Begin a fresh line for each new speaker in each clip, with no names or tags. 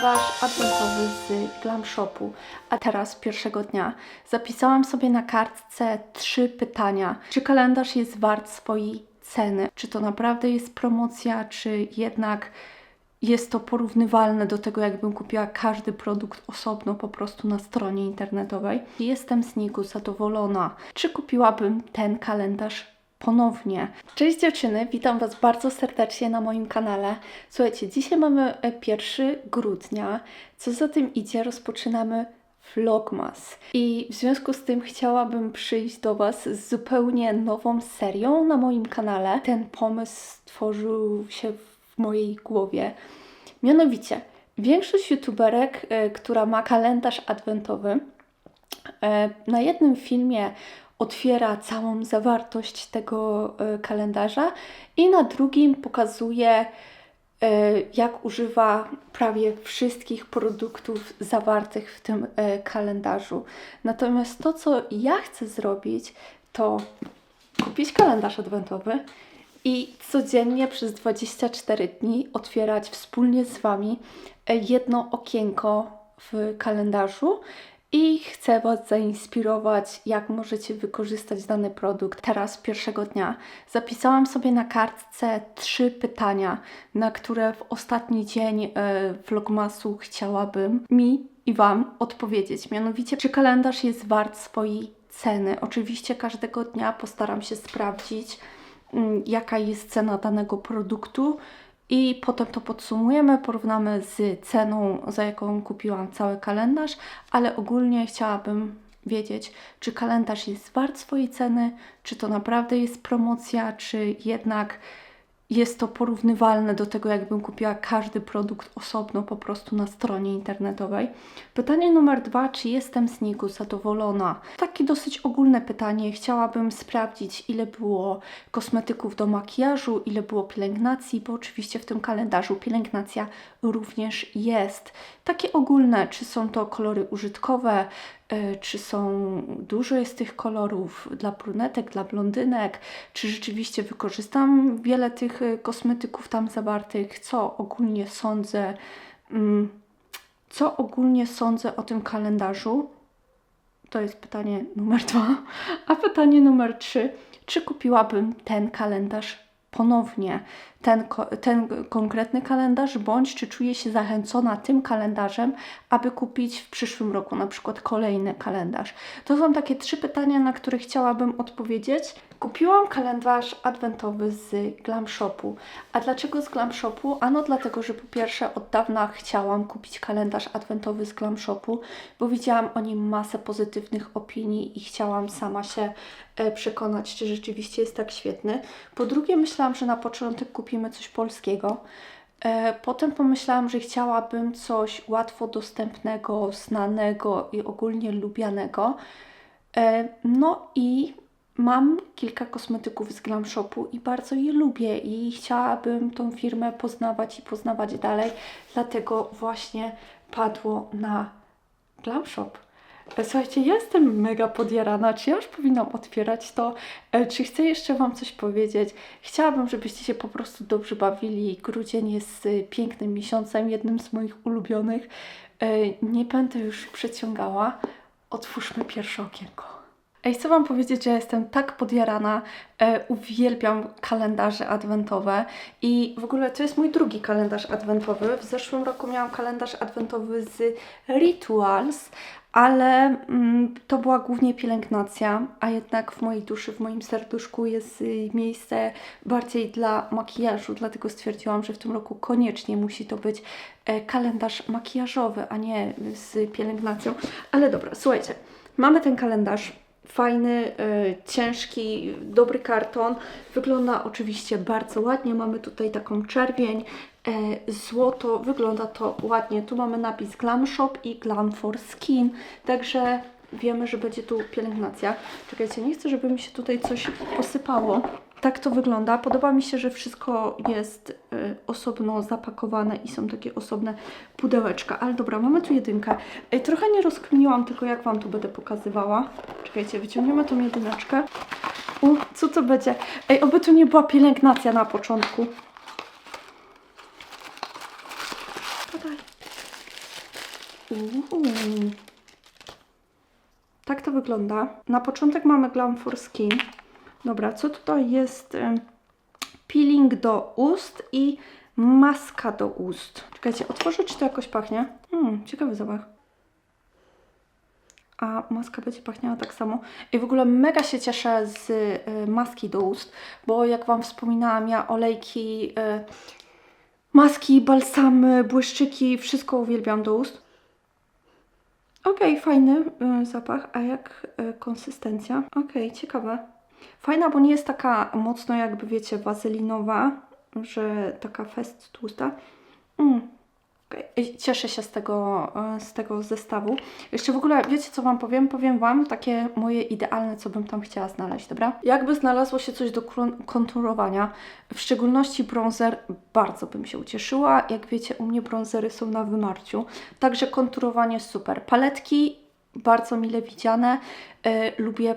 kalendarz adwentowy z Glam Shopu. A teraz, pierwszego dnia, zapisałam sobie na kartce trzy pytania. Czy kalendarz jest wart swojej ceny? Czy to naprawdę jest promocja, czy jednak jest to porównywalne do tego, jakbym kupiła każdy produkt osobno po prostu na stronie internetowej? Jestem z niego zadowolona. Czy kupiłabym ten kalendarz ponownie. Cześć dziewczyny, witam Was bardzo serdecznie na moim kanale. Słuchajcie, dzisiaj mamy e, 1 grudnia, co za tym idzie, rozpoczynamy Vlogmas. I w związku z tym chciałabym przyjść do Was z zupełnie nową serią na moim kanale. Ten pomysł stworzył się w mojej głowie. Mianowicie, większość youtuberek, e, która ma kalendarz adwentowy, e, na jednym filmie otwiera całą zawartość tego e, kalendarza i na drugim pokazuje, e, jak używa prawie wszystkich produktów zawartych w tym e, kalendarzu. Natomiast to, co ja chcę zrobić, to kupić kalendarz adwentowy i codziennie przez 24 dni otwierać wspólnie z Wami jedno okienko w kalendarzu i chcę Was zainspirować, jak możecie wykorzystać dany produkt teraz, pierwszego dnia. Zapisałam sobie na kartce trzy pytania, na które w ostatni dzień e, vlogmasu chciałabym mi i Wam odpowiedzieć. Mianowicie, czy kalendarz jest wart swojej ceny? Oczywiście każdego dnia postaram się sprawdzić, mm, jaka jest cena danego produktu i potem to podsumujemy, porównamy z ceną, za jaką kupiłam cały kalendarz, ale ogólnie chciałabym wiedzieć, czy kalendarz jest wart swojej ceny, czy to naprawdę jest promocja, czy jednak jest to porównywalne do tego, jakbym kupiła każdy produkt osobno po prostu na stronie internetowej. Pytanie numer dwa, czy jestem z niego zadowolona? Takie dosyć ogólne pytanie. Chciałabym sprawdzić, ile było kosmetyków do makijażu, ile było pielęgnacji, bo oczywiście w tym kalendarzu pielęgnacja również jest. Takie ogólne, czy są to kolory użytkowe, czy są dużo jest tych kolorów dla brunetek, dla blondynek, czy rzeczywiście wykorzystam wiele tych e, kosmetyków tam zawartych, co ogólnie sądzę, mm, co ogólnie sądzę o tym kalendarzu. To jest pytanie numer dwa. A pytanie numer trzy, czy kupiłabym ten kalendarz ponownie, ten, ten konkretny kalendarz, bądź czy czuję się zachęcona tym kalendarzem, aby kupić w przyszłym roku na przykład kolejny kalendarz? To są takie trzy pytania, na które chciałabym odpowiedzieć. Kupiłam kalendarz adwentowy z Glam Shopu. A dlaczego z Glam Shopu? Ano dlatego, że po pierwsze od dawna chciałam kupić kalendarz adwentowy z Glam Shopu, bo widziałam o nim masę pozytywnych opinii i chciałam sama się e, przekonać, czy rzeczywiście jest tak świetny. Po drugie myślałam, że na początek kupimy coś polskiego. E, Potem pomyślałam, że chciałabym coś łatwo dostępnego, znanego i ogólnie lubianego. E, No i mam kilka kosmetyków z Glam Shopu i bardzo je lubię i chciałabym tą firmę poznawać i poznawać dalej, dlatego właśnie padło na Glam Shop. E, Słuchajcie, ja jestem mega podjarana. Czy ja już powinnam otwierać to? E, Czy chcę jeszcze Wam coś powiedzieć? Chciałabym, żebyście się po prostu dobrze bawili. Grudzień jest y, pięknym miesiącem, jednym z moich ulubionych. E, Nie będę już przeciągała. Otwórzmy pierwsze okienko. Ej, chcę Wam powiedzieć, że jestem tak podjarana, e, uwielbiam kalendarze adwentowe i w ogóle to jest mój drugi kalendarz adwentowy. W zeszłym roku miałam kalendarz adwentowy z Rituals, ale mm, to była głównie pielęgnacja, a jednak w mojej duszy, w moim serduszku jest y, miejsce bardziej dla makijażu, dlatego stwierdziłam, że w tym roku koniecznie musi to być e, kalendarz makijażowy, a nie z pielęgnacją. Ale dobra, słuchajcie, mamy ten kalendarz fajny, e, ciężki, dobry karton. Wygląda oczywiście bardzo ładnie. Mamy tutaj taką czerwień, e, złoto. Wygląda to ładnie. Tu mamy napis Glam Shop i Glam for Skin. Także wiemy, że będzie tu pielęgnacja. Czekajcie, nie chcę, żeby mi się tutaj coś posypało. Tak to wygląda. Podoba mi się, że wszystko jest e, osobno zapakowane i są takie osobne pudełeczka. Ale dobra, mamy tu jedynkę. Ej, trochę nie rozkminiłam tylko, jak Wam tu będę pokazywała. Czekajcie, wyciągniemy tą jedyneczkę. U, co to będzie? Ej, oby tu nie była pielęgnacja na początku. Podaj. Uuu. Tak to wygląda. Na początek mamy Glam for Skin. Dobra, co tutaj jest? Peeling do ust i maska do ust. Czekajcie, otworzę, czy to jakoś pachnie. Hmm, ciekawy zapach. A maska będzie pachniała tak samo. I w ogóle mega się cieszę z y, maski do ust, bo jak Wam wspominałam, ja olejki, y, maski, balsamy, błyszczyki, wszystko uwielbiam do ust. Okej, fajny y, zapach, a jak konsystencja? Okej, ciekawe. Fajna, bo nie jest taka mocno jakby wiecie wazelinowa, że taka fest tłusta. Mm. Cieszę się z tego, y, z tego zestawu. Jeszcze w ogóle, wiecie co Wam powiem? Powiem Wam takie moje idealne, co bym tam chciała znaleźć, dobra? Jakby znalazło się coś do konturowania, w szczególności bronzer, bardzo bym się ucieszyła. Jak wiecie, u mnie bronzery są na wymarciu, także konturowanie super. Paletki bardzo mile widziane. Y, lubię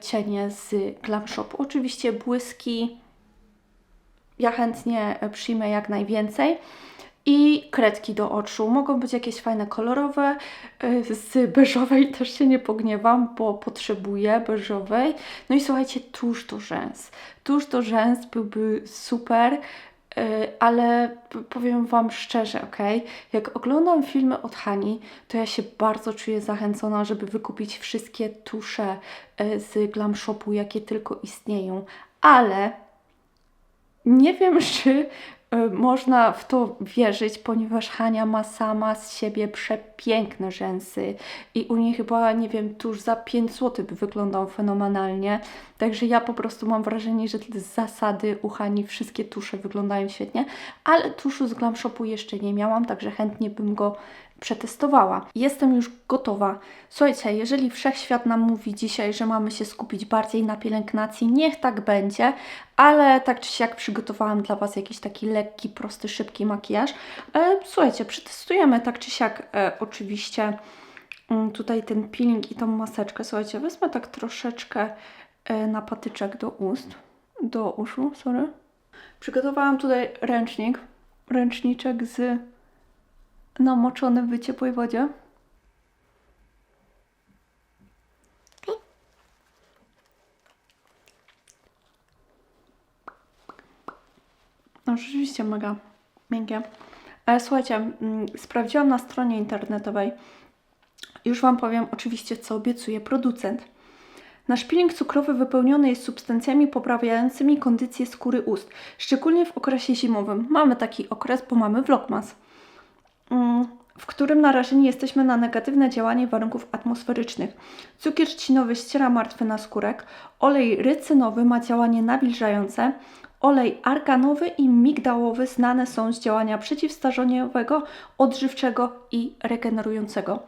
cienie z Glam Shopu. Oczywiście błyski ja chętnie e, przyjmę jak najwięcej. I kredki do oczu. Mogą być jakieś fajne kolorowe. y, Z beżowej też się nie pogniewam, bo potrzebuję beżowej. No i słuchajcie, tuż do rzęs. Tuż do rzęs byłby super. Y, Ale powiem Wam szczerze, ok? Jak oglądam filmy od Hani, to ja się bardzo czuję zachęcona, żeby wykupić wszystkie tusze y, z Glam Shopu, jakie tylko istnieją. Ale nie wiem, czy można w to wierzyć, ponieważ Hania ma sama z siebie przepiękne rzęsy i u niej chyba, nie wiem, tuż za 5 zł by wyglądał fenomenalnie. Także ja po prostu mam wrażenie, że z zasady u Hani wszystkie tusze wyglądają świetnie, ale tuszu z Glam Shopu jeszcze nie miałam, także chętnie bym go przetestowała. Jestem już gotowa. Słuchajcie, jeżeli wszechświat nam mówi dzisiaj, że mamy się skupić bardziej na pielęgnacji, niech tak będzie, ale tak czy siak przygotowałam dla Was jakiś taki lekki, prosty, szybki makijaż. E, słuchajcie, przetestujemy tak czy siak e, oczywiście mm, tutaj ten peeling i tą maseczkę. Słuchajcie, wezmę tak troszeczkę e, na patyczek do ust, do uszu, sorry. Przygotowałam tutaj ręcznik, ręczniczek z namoczonym w ciepłej wodzie. No rzeczywiście mega miękkie. Ale słuchajcie, mm, sprawdziłam na stronie internetowej. Już Wam powiem oczywiście, co obiecuje producent. Nasz peeling cukrowy wypełniony jest substancjami poprawiającymi kondycję skóry ust, szczególnie w okresie zimowym. Mamy taki okres, bo mamy vlogmas w którym narażeni jesteśmy na negatywne działanie warunków atmosferycznych. Cukier trzcinowy ściera martwy naskórek, olej rycynowy ma działanie nawilżające, olej arganowy i migdałowy znane są z działania przeciwstarzeniowego, odżywczego i regenerującego.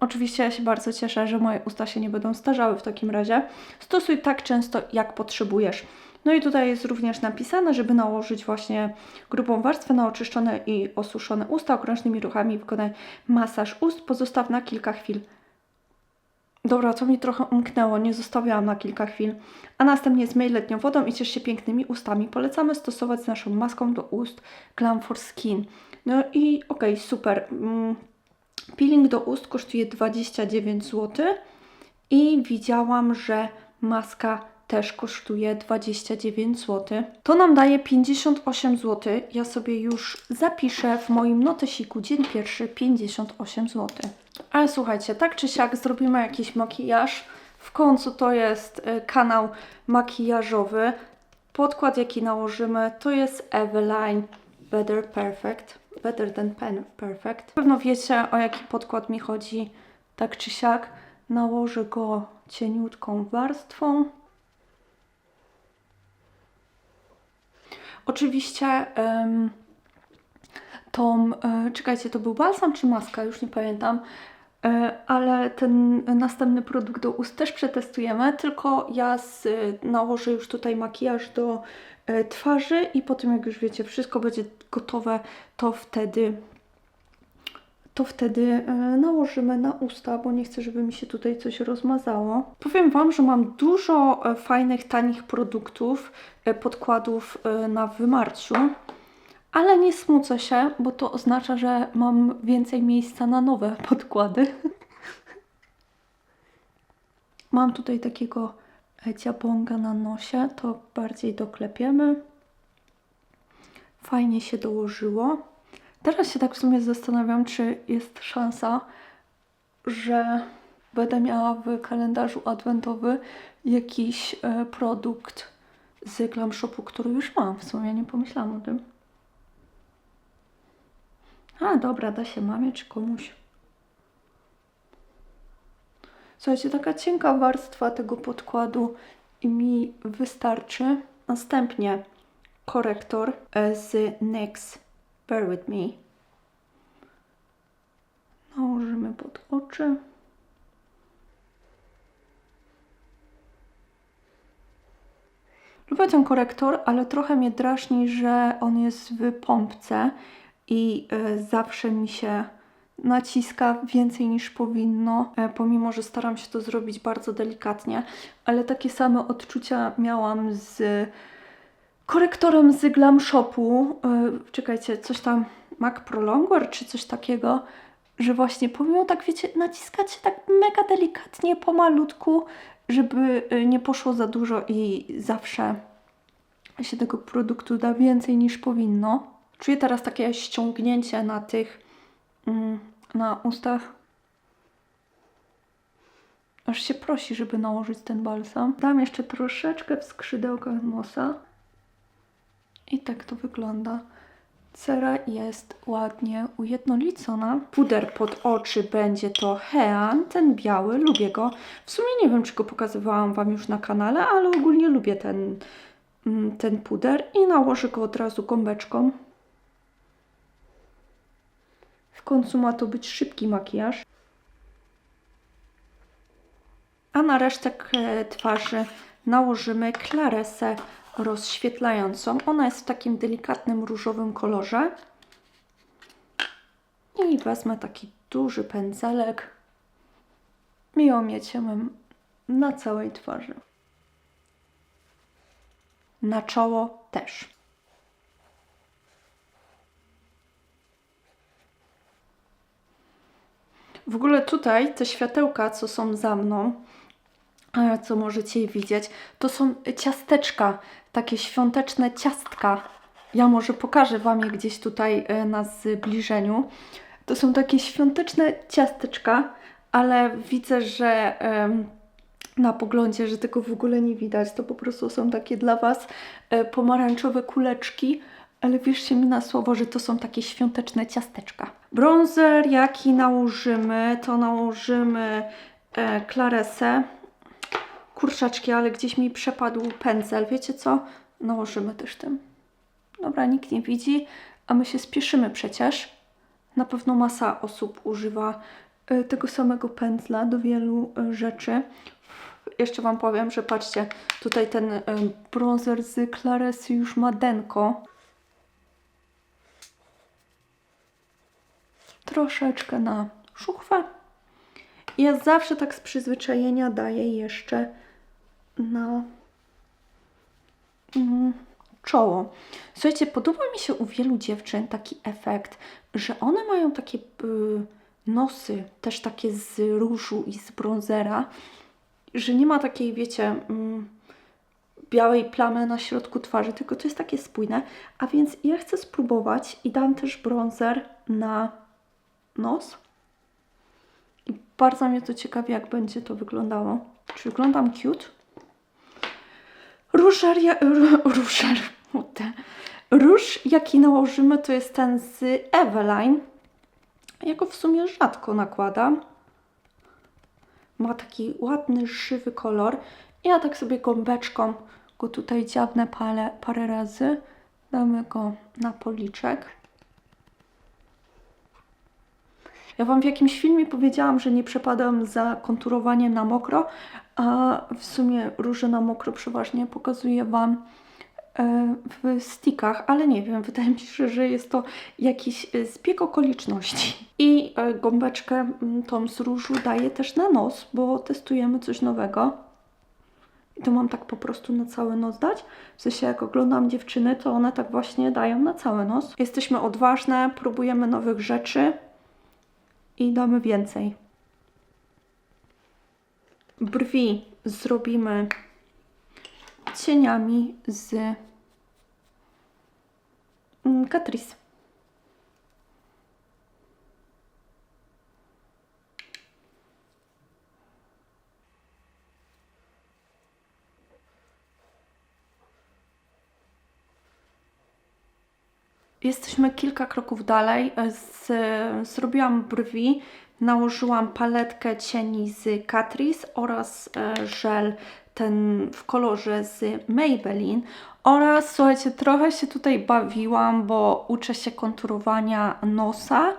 Oczywiście ja się bardzo cieszę, że moje usta się nie będą starzały w takim razie. Stosuj tak często, jak potrzebujesz. No i tutaj jest również napisane, żeby nałożyć właśnie grubą warstwę na oczyszczone i osuszone usta okrężnymi ruchami. Wykonaj masaż ust, pozostaw na kilka chwil. Dobra, to mi trochę umknęło, nie zostawiałam na kilka chwil. A następnie zmyj letnią wodą i ciesz się pięknymi ustami. Polecamy stosować z naszą maską do ust Glam for Skin. No i okej, super. Mm, Peeling do ust kosztuje 29 zł i widziałam, że maska też kosztuje 29 zł. To nam daje 58 zł. Ja sobie już zapiszę w moim notesiku dzień pierwszy 58 zł. Ale słuchajcie, tak czy siak zrobimy jakiś makijaż. W końcu to jest y, kanał makijażowy. Podkład jaki nałożymy to jest Eveline Better Perfect. Better than pen perfect. Pewno wiecie o jaki podkład mi chodzi. Tak czy siak nałożę go cieniutką warstwą. Oczywiście em, tą, e, czekajcie, to był balsam czy maska, już nie pamiętam, e, ale ten następny produkt do ust też przetestujemy, tylko ja z, nałożę już tutaj makijaż do e, twarzy i potem jak już wiecie, wszystko będzie gotowe, to wtedy to wtedy e, nałożymy na usta, bo nie chcę, żeby mi się tutaj coś rozmazało. Powiem Wam, że mam dużo e, fajnych, tanich produktów, e, podkładów na wymarciu, Ale nie smucę się, bo to oznacza, że mam więcej miejsca na nowe podkłady. Mam tutaj takiego ciabonga na nosie, to bardziej doklepiemy. Fajnie się dołożyło. Teraz się tak w sumie zastanawiam, czy jest szansa, że będę miała w kalendarzu adwentowy jakiś e, produkt z Glam Shopu, który już mam. W sumie nie pomyślałam o tym. A, dobra, da się mamie czy komuś. Słuchajcie, taka cienka warstwa tego podkładu mi wystarczy. Następnie korektor e, z NYX Bear With Me. Nałożymy pod oczy. Lubię ten korektor, ale trochę mnie drażni, że on jest w pompce i e, zawsze mi się naciska więcej niż powinno, e, pomimo że staram się to zrobić bardzo delikatnie, ale takie same odczucia miałam z korektorem z Glam Shopu. E, czekajcie, coś tam Mac Prolonger czy coś takiego, że właśnie pomimo tak wiecie, naciskać się tak mega delikatnie, pomalutku, żeby e, nie poszło za dużo i zawsze się tego produktu da więcej niż powinno. Czuję teraz takie ściągnięcie na tych, mm, na ustach. Aż się prosi, żeby nałożyć ten balsam. Dam jeszcze troszeczkę w skrzydełkach nosa. I tak to wygląda. Cera jest ładnie ujednolicona. Puder pod oczy będzie to Hean, ten biały, lubię go. W sumie nie wiem, czy go pokazywałam Wam już na kanale, ale ogólnie lubię ten, mm, ten puder i nałożę go od razu gąbeczką. W końcu ma to być szybki makijaż. A na resztek e, twarzy nałożymy klaresę rozświetlającą. Ona jest w takim delikatnym różowym kolorze. I wezmę taki duży pędzelek. Mieć ją na całej twarzy. Na czoło też. W ogóle tutaj te światełka, co są za mną, co możecie widzieć, to są ciasteczka, takie świąteczne ciastka. Ja może pokażę Wam je gdzieś tutaj e, na zbliżeniu. To są takie świąteczne ciasteczka, ale widzę, że na poglądzie, że tego w ogóle nie widać. To po prostu są takie dla Was e, pomarańczowe kuleczki, ale wierzcie mi na słowo, że to są takie świąteczne ciasteczka. Bronzer, jaki nałożymy, to nałożymy e, klaresę. Kurczaczki, ale gdzieś mi przepadł pędzel. Wiecie co? Nałożymy też tym. Dobra, nikt nie widzi, a my się spieszymy przecież. Na pewno masa osób używa e, tego samego pędzla do wielu e, rzeczy. Jeszcze Wam powiem, że patrzcie, tutaj ten e, bronzer z Claresy już ma denko. Troszeczkę na żuchwę. Ja zawsze tak z przyzwyczajenia daję jeszcze na mm, czoło. Słuchajcie, podoba mi się u wielu dziewczyn taki efekt, że one mają takie y, nosy, też takie z różu i z bronzera, że nie ma takiej, wiecie, mm, białej plamy na środku twarzy, tylko to jest takie spójne. A więc ja chcę spróbować i dam też bronzer na nos. I bardzo mnie to ciekawi, jak będzie to wyglądało. Czy wyglądam cute? Różer, ja, różer, Róż, jaki nałożymy, to jest ten z Eveline. Ja go w sumie rzadko nakładam. Ma taki ładny, żywy kolor. Ja tak sobie gąbeczką go tutaj dziabnę parę, parę razy. Damy go na policzek. Ja Wam w jakimś filmie powiedziałam, że nie przepadam za konturowaniem na mokro, a w sumie róże na mokro przeważnie pokazuję Wam e, w stickach, ale nie wiem, wydaje mi się, że jest to jakiś e, zbieg okoliczności. I e, gąbeczkę mm, tą z różu daję też na nos, bo testujemy coś nowego. I to mam tak po prostu na cały nos dać. W sensie jak oglądam dziewczyny, to one tak właśnie dają na cały nos. Jesteśmy odważne, próbujemy nowych rzeczy i damy więcej. Brwi zrobimy cieniami z mm, Catrice. Jesteśmy kilka kroków dalej. Z, zrobiłam brwi, nałożyłam paletkę cieni z Catrice oraz e, żel ten w kolorze z Maybelline oraz słuchajcie, trochę się tutaj bawiłam, bo uczę się konturowania nosa.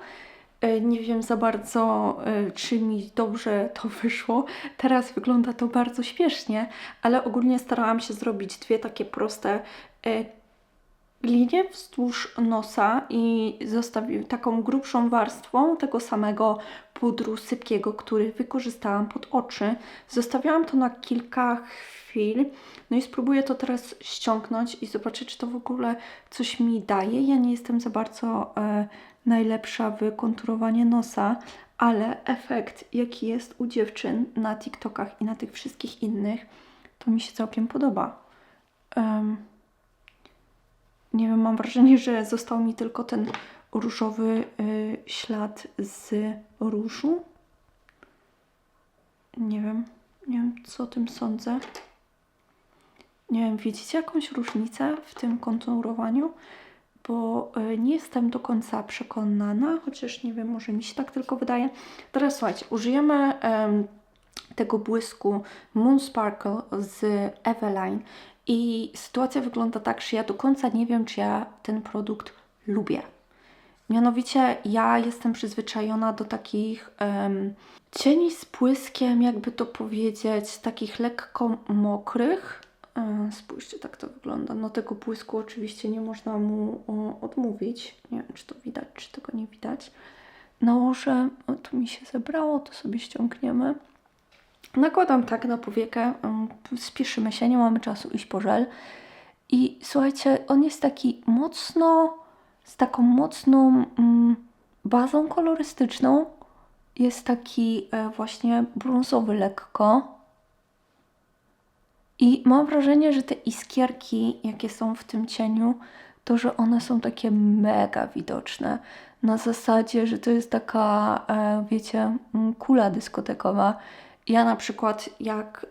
E, Nie wiem za bardzo, e, czy mi dobrze to wyszło. Teraz wygląda to bardzo śpiesznie, ale ogólnie starałam się zrobić dwie takie proste e, linie wzdłuż nosa i zostawił taką grubszą warstwą tego samego pudru sypkiego, który wykorzystałam pod oczy. Zostawiałam to na kilka chwil. No i spróbuję to teraz ściągnąć i zobaczyć, czy to w ogóle coś mi daje. Ja nie jestem za bardzo e, najlepsza w konturowanie nosa, ale efekt, jaki jest u dziewczyn na TikTokach i na tych wszystkich innych, to mi się całkiem podoba. Em, nie wiem, mam wrażenie, że został mi tylko ten różowy y, ślad z różu. Nie wiem, nie wiem, co o tym sądzę. Nie wiem, widzicie jakąś różnicę w tym konturowaniu? Bo y, nie jestem do końca przekonana, chociaż nie wiem, może mi się tak tylko wydaje. Teraz słuchajcie, użyjemy em, tego błysku Moon Sparkle z Eveline i sytuacja wygląda tak, że ja do końca nie wiem, czy ja ten produkt lubię. Mianowicie ja jestem przyzwyczajona do takich em, cieni z błyskiem, jakby to powiedzieć, takich lekko mokrych. E, spójrzcie, tak to wygląda. No tego błysku oczywiście nie można mu odmówić. Nie wiem, czy to widać, czy tego nie widać. Nałożę, o, tu mi się zebrało, to sobie ściągniemy. Nakładam tak na powiekę, ym, spieszymy się, nie mamy czasu iść po żel. I słuchajcie, on jest taki mocno, z taką mocną mm, bazą kolorystyczną. Jest taki e, właśnie brązowy lekko. I mam wrażenie, że te iskierki, jakie są w tym cieniu, to że one są takie mega widoczne. Na zasadzie, że to jest taka, e, wiecie, kula dyskotekowa. Ja na przykład jak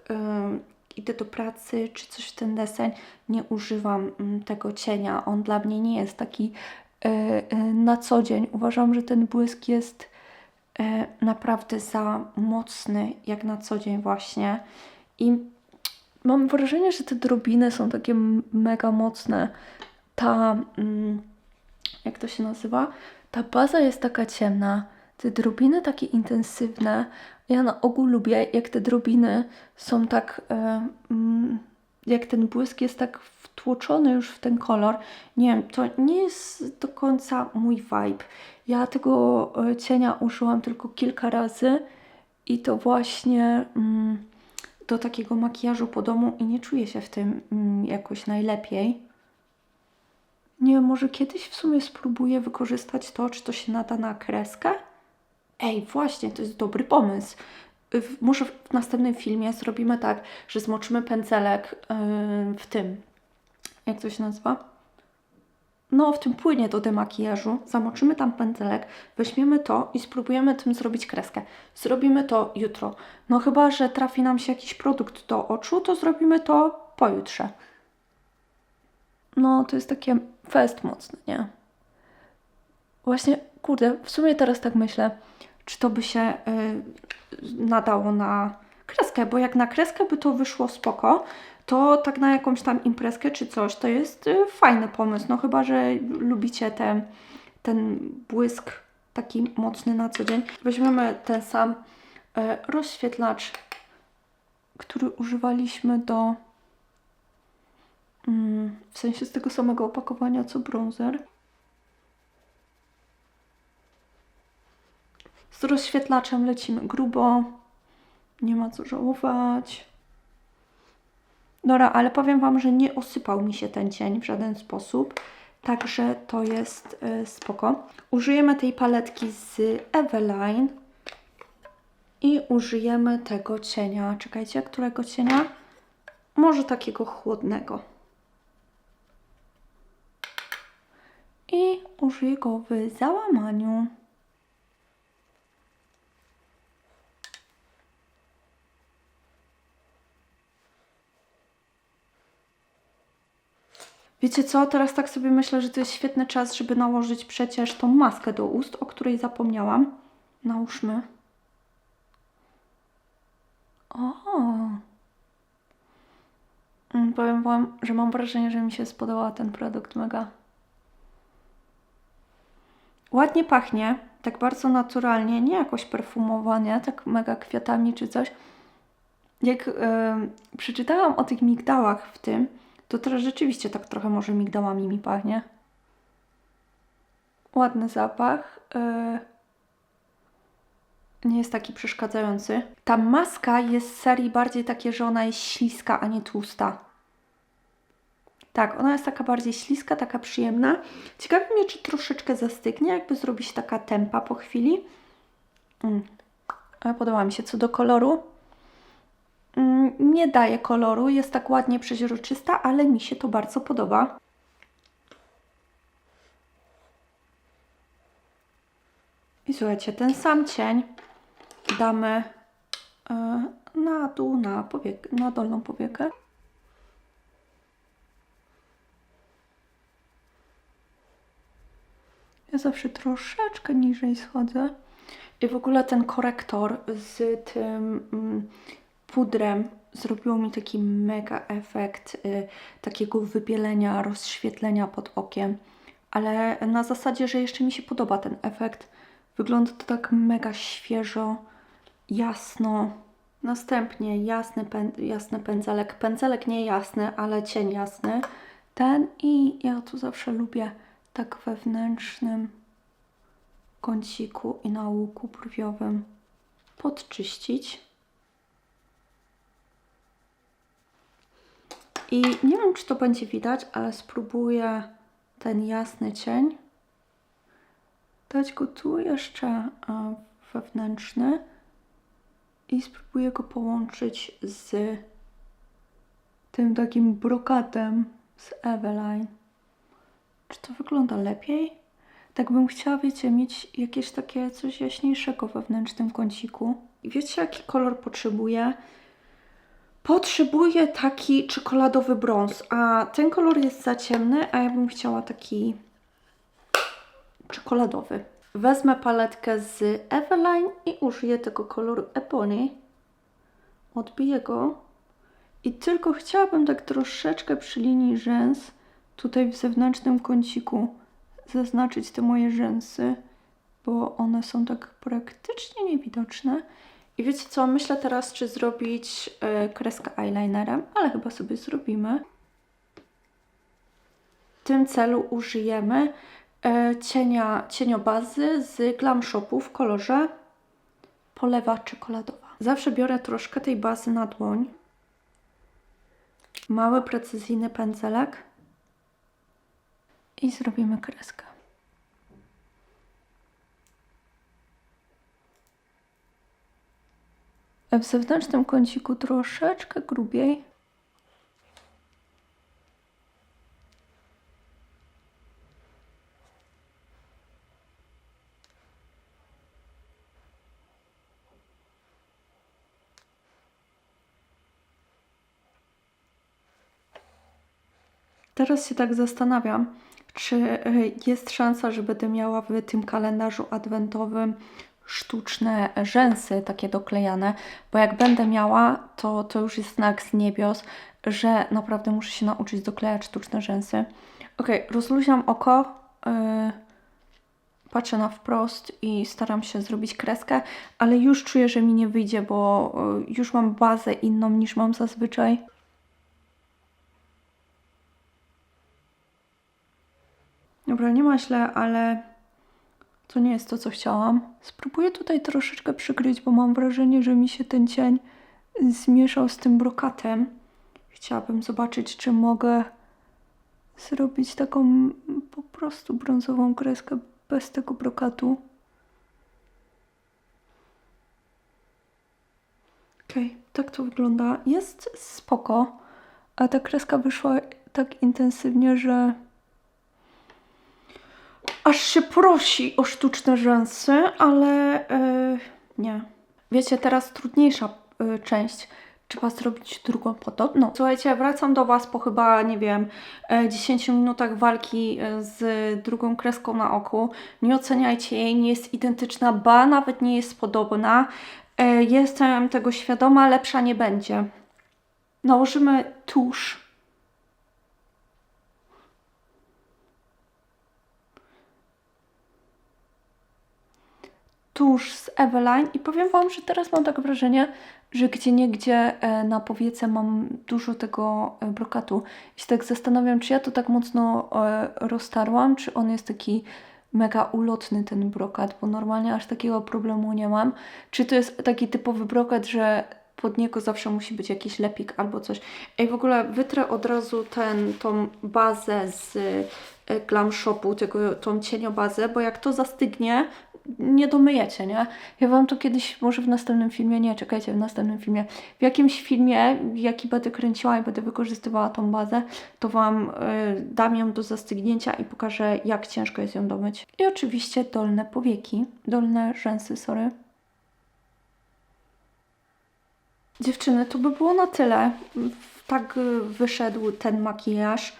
idę do pracy czy coś w ten deseń, nie używam ym, tego cienia. On dla mnie nie jest taki y, y, na co dzień. Uważam, że ten błysk jest y, naprawdę za mocny jak na co dzień właśnie. I mam wrażenie, że te drobiny są takie mega mocne. Ta, mm, jak to się nazywa? Ta baza jest taka ciemna, te drobiny takie intensywne. Ja na ogół lubię, jak te drobiny są tak, e, mm, jak ten błysk jest tak wtłoczony już w ten kolor. Nie wiem, to nie jest do końca mój vibe. Ja tego e, cienia użyłam tylko kilka razy i to właśnie mm, do takiego makijażu po domu i nie czuję się w tym mm, jakoś najlepiej. Nie może kiedyś w sumie spróbuję wykorzystać to, czy to się nada na kreskę. Ej, właśnie, to jest dobry pomysł. Może w następnym filmie zrobimy tak, że zmoczymy pędzelek yy, w tym. Jak to się nazywa? No, w tym płynie do demakijażu. Zamoczymy tam pędzelek, weźmiemy to i spróbujemy tym zrobić kreskę. Zrobimy to jutro. No, chyba że trafi nam się jakiś produkt do oczu, to zrobimy to pojutrze. No, to jest takie fest mocne, nie? Właśnie, kurde, w sumie teraz tak myślę, czy to by się y, nadało na kreskę, bo jak na kreskę by to wyszło spoko, to tak na jakąś tam imprezkę czy coś, to jest y, fajny pomysł. No chyba, że lubicie te, ten błysk taki mocny na co dzień. Weźmiemy ten sam y, rozświetlacz, który używaliśmy do mm, w sensie z tego samego opakowania co bronzer. Z rozświetlaczem lecimy grubo. Nie ma co żałować. Dobra, ale powiem Wam, że nie osypał mi się ten cień w żaden sposób. Także to jest y, spoko. Użyjemy tej paletki z Eveline i użyjemy tego cienia. Czekajcie, którego cienia? Może takiego chłodnego. I użyję go w załamaniu. Wiecie co, teraz tak sobie myślę, że to jest świetny czas, żeby nałożyć przecież tą maskę do ust, o której zapomniałam. Nałóżmy. O. Mm, Powiem Wam, że mam wrażenie, że mi się spodobał ten produkt mega. Ładnie pachnie, tak bardzo naturalnie, nie jakoś perfumowanie, tak mega kwiatami czy coś. Jak em, przeczytałam o tych migdałach w tym, to teraz rzeczywiście tak trochę może migdałami mi pachnie. Ładny zapach. e, nie jest taki przeszkadzający. Ta maska jest z serii bardziej takie, że ona jest śliska, a nie tłusta. Tak, ona jest taka bardziej śliska, taka przyjemna. Ciekawi mnie, czy troszeczkę zastygnie, jakby zrobić taka tempa po chwili. Mm. Ale podoba mi się. Co do koloru, nie daje koloru, jest tak ładnie przeźroczysta, ale mi się to bardzo podoba. I słuchajcie, ten sam cień damy e, na dół, na, na dolną powiekę. Ja zawsze troszeczkę niżej schodzę. I w ogóle ten korektor z tym mm, pudrem zrobiło mi taki mega efekt y, takiego wybielenia, rozświetlenia pod okiem. Ale na zasadzie, że jeszcze mi się podoba ten efekt. Wygląda to tak mega świeżo, jasno. Następnie jasny, pę jasny pędzelek. Pędzelek nie jasny, ale cień jasny. Ten i ja tu zawsze lubię tak wewnętrznym kąciku i na łuku brwiowym podczyścić. I nie wiem, czy to będzie widać, ale spróbuję ten jasny cień dać go tu jeszcze e, wewnętrzny i spróbuję go połączyć z tym takim brokatem z Eveline. Czy to wygląda lepiej? Tak bym chciała, wiecie, mieć jakieś takie coś jaśniejszego wewnętrznym kąciku. Wiecie, jaki kolor potrzebuję? Potrzebuję taki czekoladowy brąz, a ten kolor jest za ciemny, a ja bym chciała taki czekoladowy. Wezmę paletkę z Eveline i użyję tego koloru Ebony. Odbiję go i tylko chciałabym tak troszeczkę przy linii rzęs, tutaj w zewnętrznym kąciku, zaznaczyć te moje rzęsy, bo one są tak praktycznie niewidoczne. I wiecie co, myślę teraz, czy zrobić e, kreskę eyelinerem, ale chyba sobie zrobimy. W tym celu użyjemy e, cienia, cieniobazy z Glam Shopu w kolorze polewa czekoladowa. Zawsze biorę troszkę tej bazy na dłoń. Mały, precyzyjny pędzelek i zrobimy kreskę. W zewnętrznym kąciku troszeczkę grubiej. Teraz się tak zastanawiam, czy y, jest szansa, że będę miała w tym kalendarzu adwentowym sztuczne rzęsy, takie doklejane, bo jak będę miała, to, to już jest znak z niebios, że naprawdę muszę się nauczyć doklejać sztuczne rzęsy. Ok, rozluźniam oko, yy, patrzę na wprost i staram się zrobić kreskę, ale już czuję, że mi nie wyjdzie, bo yy, już mam bazę inną niż mam zazwyczaj. Dobra, nie ma źle, ale to nie jest to, co chciałam. Spróbuję tutaj troszeczkę przykryć, bo mam wrażenie, że mi się ten cień zmieszał z tym brokatem. Chciałabym zobaczyć, czy mogę zrobić taką po prostu brązową kreskę bez tego brokatu. Okej, tak to wygląda. Jest spoko, a ta kreska wyszła tak intensywnie, że aż się prosi o sztuczne rzęsy, ale yy, nie. Wiecie, teraz trudniejsza yy, część. Trzeba zrobić drugą podobną. Słuchajcie, wracam do Was po chyba, nie wiem, e, 10 minutach walki e, z drugą kreską na oku. Nie oceniajcie jej, nie jest identyczna, ba, nawet nie jest podobna. E, Jestem tego świadoma, lepsza nie będzie. Nałożymy tusz. Tusz z Eveline i powiem Wam, że teraz mam tak wrażenie, że gdzie niegdzie e, na powiece mam dużo tego e, brokatu. I się tak zastanawiam, czy ja to tak mocno e, roztarłam, czy on jest taki mega ulotny ten brokat, bo normalnie aż takiego problemu nie mam. Czy to jest taki typowy brokat, że pod niego zawsze musi być jakiś lepik albo coś. Ej, w ogóle wytrę od razu ten, tą bazę z Glam Shopu, tego, tą cieniobazę, bo jak to zastygnie, nie domyjecie, nie? Ja Wam to kiedyś, może w następnym filmie, nie, czekajcie, w następnym filmie, w jakimś filmie, jaki będę kręciła i będę wykorzystywała tą bazę, to Wam y, dam ją do zastygnięcia i pokażę, jak ciężko jest ją domyć. I oczywiście dolne powieki, dolne rzęsy, sorry. Dziewczyny, to by było na tyle. Tak y, wyszedł ten makijaż.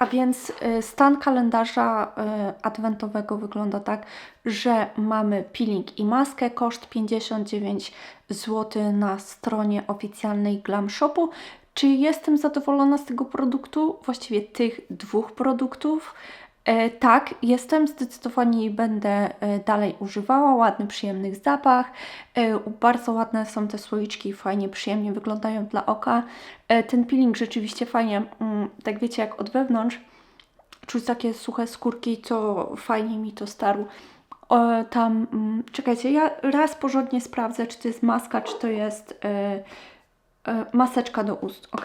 A więc y, stan kalendarza y, adwentowego wygląda tak, że mamy peeling i maskę, koszt 59 zł na stronie oficjalnej Glam Shopu. Czy jestem zadowolona z tego produktu? Właściwie tych dwóch produktów. E, tak, jestem, zdecydowanie jej będę e, dalej używała. Ładny, przyjemny zapach. E, bardzo ładne są te słoiczki, fajnie, przyjemnie wyglądają dla oka. Ten peeling rzeczywiście fajnie, mm, tak wiecie, jak od wewnątrz czuć takie suche skórki, to fajnie mi to starł. O, tam, mm, czekajcie, ja raz porządnie sprawdzę, czy to jest maska, czy to jest maseczka do ust. Ok,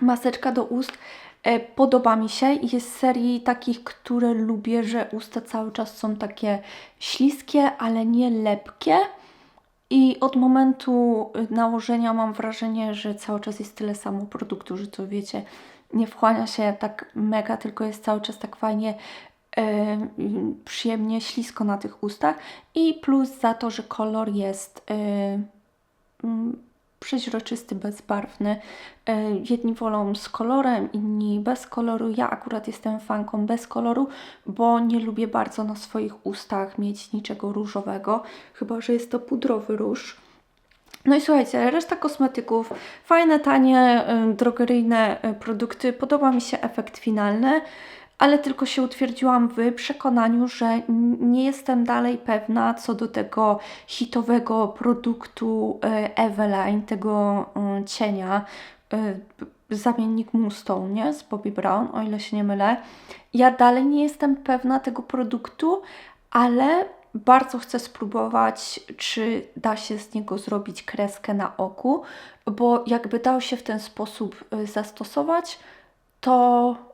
maseczka do ust. E, Podoba mi się i jest serii takich, które lubię, że usta cały czas są takie śliskie, ale nie lepkie. I od momentu y, nałożenia mam wrażenie, że cały czas jest tyle samo produktu, że to wiecie, nie wchłania się tak mega, tylko jest cały czas tak fajnie, e, przyjemnie, ślisko na tych ustach. I plus za to, że kolor jest e, mm, przeźroczysty, bezbarwny. E, Jedni wolą z kolorem, inni bez koloru. Ja akurat jestem fanką bez koloru, bo nie lubię bardzo na swoich ustach mieć niczego różowego, chyba że jest to pudrowy róż. No i słuchajcie, reszta kosmetyków, fajne, tanie, y, drogeryjne y, produkty. Podoba mi się efekt finalny, ale tylko się utwierdziłam w przekonaniu, że nie jestem dalej pewna co do tego hitowego produktu y, Eveline, tego y, cienia, y, zamiennik Moonstone, nie? Z Bobbi Brown, o ile się nie mylę. Ja dalej nie jestem pewna tego produktu, ale bardzo chcę spróbować, czy da się z niego zrobić kreskę na oku, bo jakby dał się w ten sposób zastosować, to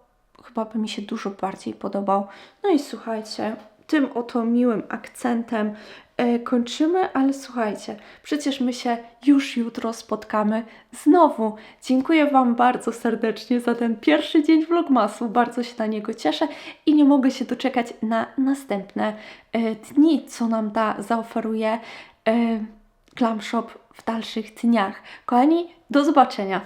chyba by mi się dużo bardziej podobał. No i słuchajcie, tym oto miłym akcentem e, kończymy, ale słuchajcie, przecież my się już jutro spotkamy znowu. Dziękuję Wam bardzo serdecznie za ten pierwszy dzień vlogmasu, bardzo się na niego cieszę i nie mogę się doczekać na następne e, dni, co nam da, zaoferuje e, Glam Shop w dalszych dniach. Kochani, do zobaczenia!